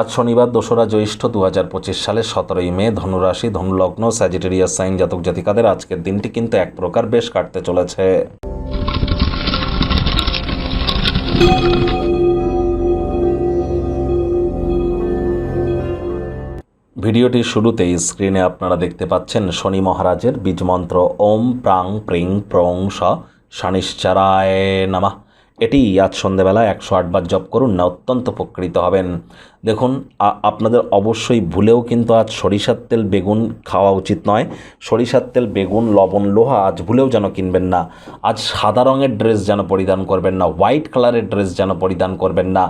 আজ শনিবার দোসরা জ্যৈষ্ঠ দু হাজার পঁচিশ সালের সতেরোই মে, ধনুরাশি, ধনুলগ্ন, স্যাজিটেরিয়াস সাইন জাতক জাতিকাদের আজকের দিনটি কিন্তু এক প্রকার বেশ কাটতে চলেছে। ভিডিওটির শুরুতেই স্ক্রিনে আপনারা দেখতে পাচ্ছেন শনি মহারাজের বীজমন্ত্র ওম প্রাং প্রিং প্রং স শনিশ্চরায় নামা। এটি আজ সন্ধেবেলা একশো আটবার জপ করুন, না অত্যন্ত উপকৃত হবেন। দেখুন আপনাদের অবশ্যই ভুলেও কিন্তু আজ সরিষার তেল বেগুন খাওয়া উচিত নয়। সরিষার তেল বেগুন, লবণ, লোহা আজ ভুলেও যেন কিনবেন না। আজ সাদা রঙের ড্রেস যেন পরিধান করবেন না, হোয়াইট কালারের ড্রেস যেন পরিধান করবেন না।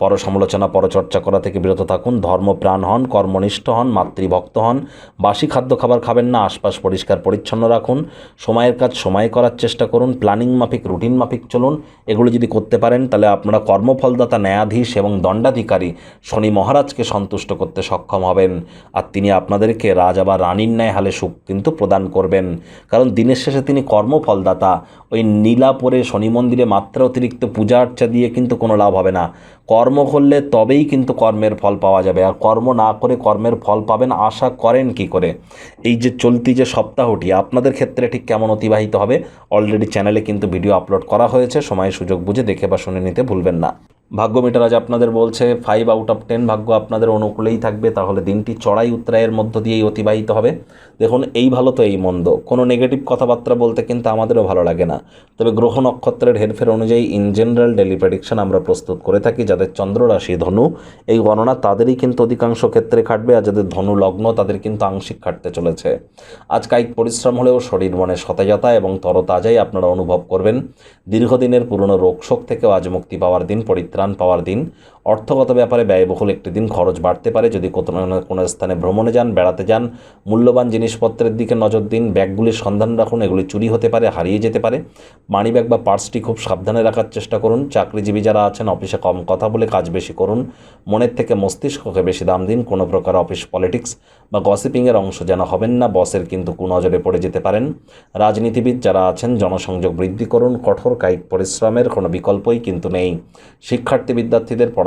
পর সমালোচনা পরচর্চা করা থেকে বিরত থাকুন, ধর্মপ্রাণ হন, কর্মনিষ্ঠ হন, মাতৃভক্ত হন। বাসি খাদ্য খাবার খাবেন না, আশপাশ পরিষ্কার, পরিচ্ছন্ন রাখুন। সময়ের কাজ সময় করার চেষ্টা করুন, প্ল্যানিং মাফিক, রুটিন মাফিক চলুন। এগুলো যদি করতে পারেন, তাহলে আপনারা কর্মফলদাতা, ন্যায়াধীশ এবং দণ্ডাধিকারী শনি মহারাজকে সন্তুষ্ট করতে সক্ষম হবেন। আর তিনি আপনাদেরকে রাজা বা রানীর ন্যায় হালে সুখ কিন্তু প্রদান করবেন। কারণ দিনের শেষে তিনি কর্মফলদাতা। ওই নীলাপরে শনি মন্দিরে মাত্রা অতিরিক্ত পূজা আর্চা দিয়ে কিন্তু কোনো লাভ হবে না। কর্ম করলে তবেই কিন্তু কর্মের ফল পাওয়া যাবে। আর কর্ম না করে কর্মের ফল পাবেন আশা করেন কি করে? এই যে চলতি যে সপ্তাহটি, আপনাদের ক্ষেত্রে ঠিক কেমন অতিবাহিত হবে? অলরেডি চ্যানেলে কিন্তু ভিডিও আপলোড করা হয়েছে। সময় সুযোগ বুঝে দেখে বা শুনে নিতে ভুলবেন না। ভাগ্য মিটার আজ আপনাদের বলছে ফাইভ আউট অফ টেন ভাগ্য আপনাদের অনুকূলেই থাকবে, তাহলে দিনটি চড়াই উত্তরায়ের মধ্য দিয়েই অতিবাহিত হবে। দেখুন, এই ভালো তো এই মন্দ। কোনো নেগেটিভ কথাবার্তা বলতে কিন্তু আমাদেরও ভালো লাগে না। তবে গ্রহ নক্ষত্রের হেরফের অনুযায়ী ইন জেনারেল ডেলি প্রেডিকশন আমরা প্রস্তুত করে থাকি, যাদের চন্দ্র রাশি ধনু, এই গণনা তাদেরই কিন্তু অধিকাংশ ক্ষেত্রে খাটবে, আর যাদের ধনু লগ্ন, তাদের কিন্তু আংশিক খাটতে চলেছে। আজ কায়িক পরিশ্রম হলেও শরীর মনে সতেজতা এবং তরতাজাই আপনারা অনুভব করবেন। দীর্ঘদিনের পুরনো রোগশোক থেকেও আজ মুক্তি পাওয়ার দিন পরিত্রাণ পাওয়ার দিন অর্থগত ব্যাপারে ব্যয়বহুল একটি দিন খরচ বাড়তে পারে। যদি কোথাও কোনো স্থানে ভ্রমণে যান, বেড়াতে যান, মূল্যবান জিনিসপত্রের দিকে নজর দিন, ব্যাগগুলির সন্ধান রাখুন, এগুলি চুরি হতে পারে, হারিয়ে যেতে পারে। মানি ব্যাগ বা পার্সটি খুব সাবধানে রাখার চেষ্টা করুন। চাকরিজীবী যারা আছেন, অফিসে কম কথা বলে কাজ বেশি করুন। মনের থেকে মস্তিষ্ককে বেশি দাম দিন। কোনো প্রকার অফিস পলিটিক্স বা গসিপিংয়ের অংশ যেন হবেন না, বসের কিন্তু কুনজরে পড়ে যেতে পারেন। রাজনীতিবিদ যারা আছেন, জনসংযোগ বৃদ্ধি করুন। কঠোর কায়িক পরিশ্রমের কোনো বিকল্পই কিন্তু নেই। শিক্ষার্থী, বিদ্যার্থীদের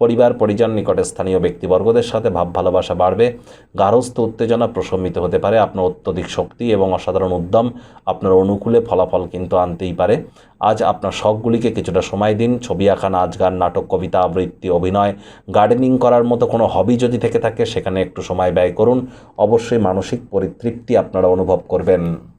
পরিবার, পরিজন নিকটে স্থানীয় ব্যক্তিবর্গদের সাথে ভাব ভালোবাসা বাড়বে। গার্হস্থ উত্তেজনা প্রশমিত হতে পারে আপনার অত্যধিক শক্তি এবং অসাধারণ উদ্যম। আপনার অনুকূলে ফলাফল কিন্তু আনতেই পারে। আজ আপনার শখগুলিকে কিছুটা সময় দিন। ছবি আঁকা, নাচ গান, নাটক, কবিতা, আবৃত্তি, অভিনয়, গার্ডেনিং করার মতো কোনো হবি যদি থেকে থাকে, সেখানে একটু সময় ব্যয় করুন। অবশ্যই মানসিক পরিতৃপ্তি আপনারা অনুভব করবেন।